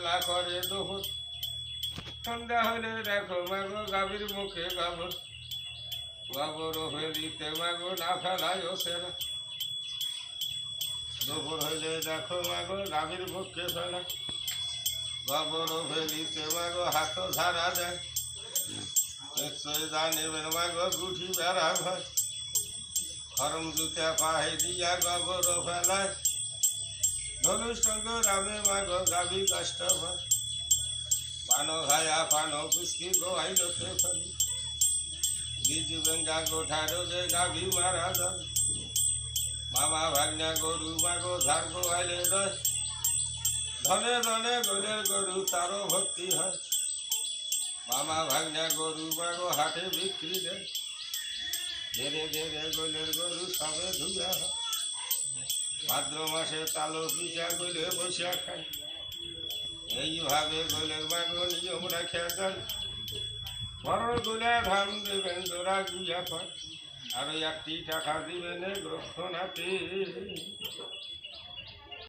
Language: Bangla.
খেলা করে সন্ধ্যা হলে দেখো মাগো গাভীর মুখে গাবর গাবর ফেলিতে মাগো না ফেলায় সেরা দুপুর হইলে দেখো মাগো গাভীর মুখে ফেলা গাবর ফেলিতে মাগো হাত ঝাড়া দেয়। নিশ্চয় জানিবেন মাগো গুঠি বেড়া ভাই খরম জুতা পাহে দিয়া গবর ফেলায়। ধনুষ সঙ্গ রামে মাগো গাবি কষ্ট হয় পানো খায়া পানো পুষ্কি গোয়াই লোটে ফেলি বীজ গঙ্গা গোঠা রোগে গাভি মারা যাবে মামা ভাগ্না গরু মাগো ধার গোয়াইলে রয় ধনে ধনে গোলের গরু তারও ভক্তি হয়। মামা ভাগ্না গরু মাগো হাটে বিক্রি দেয়। ধীরে ধীরে গোলের গরু সবে ধুয়া হয়। ভাদ্র মাসে তালো পিঠা গলে বসিয়া খায় এইভাবে গোলের মাগো নিয়ম রাখিয়া দেন বড় গোলে ধান দেবেন, জোড়া গুজা পান আর একটি টাকা দিবেন গ্রহণাতে